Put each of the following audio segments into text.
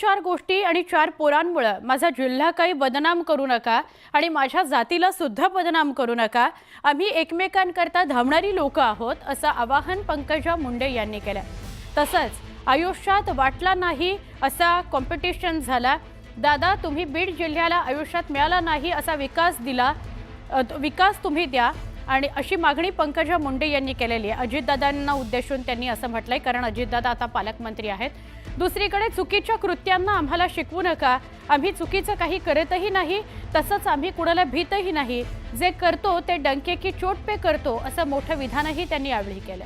चार गोष्टी आणि चार पोरांमुळं माझा जिल्हा काही बदनाम करू नका आणि माझ्या जातीला सुद्धा बदनाम करू नका. आम्ही एकमेकांकरता धावणारी लोक आहोत असं आवाहन पंकजा मुंडे यांनी केलं. तसंच आयुष्यात वाटला नाही असा कॉम्पिटिशन झाला. दादा तुम्ही बीड जिल्ह्याला आयुष्यात मिळाला नाही असा विकास दिला विकास तुम्ही द्या. आणि अशी मागणी पंकजा मुंडे यांनी केलेली आहे. अजितदादांना उद्देशून त्यांनी असं म्हटलंय कारण अजितदादा आता पालकमंत्री आहेत. दुसरीकडे चुकीच्या कृत्यांना आम्हाला शिकवू नका. आम्ही चुकीचं काही करतही नाही तसंच आम्ही कुणाला भीतही नाही. जे करतो ते डंके की चोट पे करतो असं मोठं विधानही त्यांनी यावेळी केलं.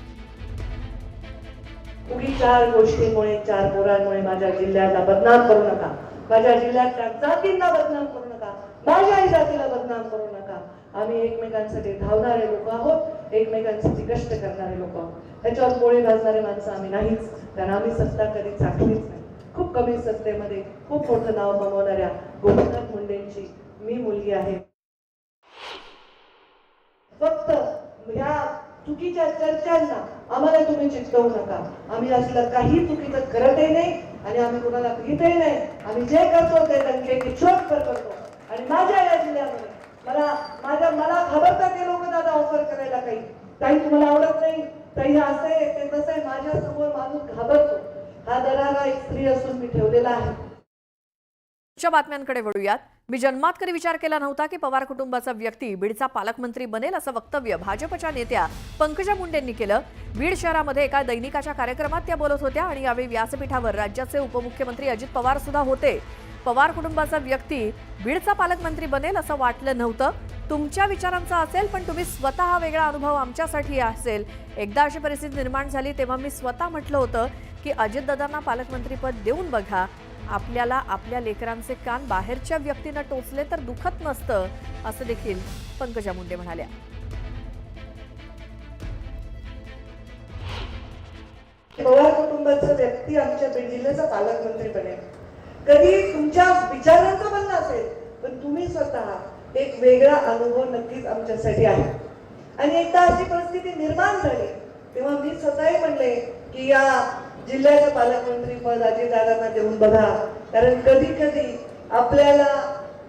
उगी चार गोष्टीमुळे चार पोरांमुळे माझ्या जिल्ह्याला बदनाम करू नका. माझ्या जिल्ह्यातल्या जातींना बदनाम करू नका. माझ्या जातीला बदनाम करू नका. आम्ही एकमेकांसाठी धावणारे लोक आहोत एकमेकांसाठी कष्ट करणारे लोक आहोत. त्याच्यावर पोळी भाजणारे माणसं आम्ही नाहीच कारण आम्ही सत्ता कधी चाकलीच नाही. खूप कमी सत्तेमध्ये खूप मोठं नाव कमवणाऱ्या गोपीनाथ मुंडेंची मी मुलगी आहे. फक्त ह्या चुकीच्या चर्चांना आम्हाला तुम्ही चिकटवू नका. आम्ही असलं काही चुकीचं करतही नाही आणि आम्ही कुणाला भीतही नाही. आम्ही जे करतो ते डंके किशोर करतो. आणि माझ्या मला माझ्या मला घाबरतात ते लोक दादा ऑफर करायला काही. काही तुम्हाला आवडत नाही? काही असं आहे ते तसं आहे माझ्यासमोर माणूस घाबरतो. हा दरारा एक स्त्री असून मी ठेवलेला आहे. बातम्यांकडे वळूयात. मी जन्मात कधी विचार केला नव्हता की पवार कुटुंबाचा व्यक्ती बीडचा पालकमंत्री बनेल असं वक्तव्य भाजपच्या नेत्या पंकजा मुंडेंनी केलं. बीड शहरामध्ये एका दैनिकाच्या कार्यक्रमात त्या बोलत होत्या आणि यावेळी व्यासपीठावर राज्याचे उपमुख्यमंत्री अजित पवार सुद्धा होते. पवार कुटुंबाचा व्यक्ती बीडचा पालकमंत्री बनेल असं वाटलं नव्हतं. तुमच्या विचारांचा असेल पण तुम्ही स्वतः वेगळा अनुभव आमच्यासाठी असेल. एकदा अशी परिस्थिती निर्माण झाली तेव्हा मी स्वतः म्हटलं होतं की अजितदादांना पालकमंत्रीपद देऊन बघा. आपल्याला आपल्या लेकरांचे कान बाहेरच्या व्यक्तीनं टोचले तर दुखत नसतं असं देखील पंकजा मुंडे म्हणाल्या. पवार कुटुंबाचा व्यक्ती आमच्या बीड पालकमंत्री बनेल. कधी तुमच्या विचारांचं बनला असेल पण तुम्ही स्वतः एक वेगळा अनुभव नक्कीच आमच्यासाठी आहे. आणि एकदा अशी परिस्थिती निर्माण झाली तेव्हा मी स्वतःही म्हणले की या जिल्ह्याचं पालकमंत्री पद अजितदादांना देऊन बघा. कारण कधी कधी आपल्याला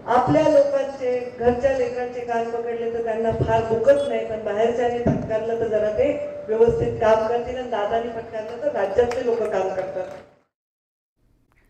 आपल्या लोकांचे घरच्या लेकरांचे कान पकडले तर त्यांना फार दुखत नाही पण बाहेरच्याने फटकारलं तर जरा ते व्यवस्थित काम करतील आणि दादानी फटकारलं तर राज्यातले लोक काम करतात.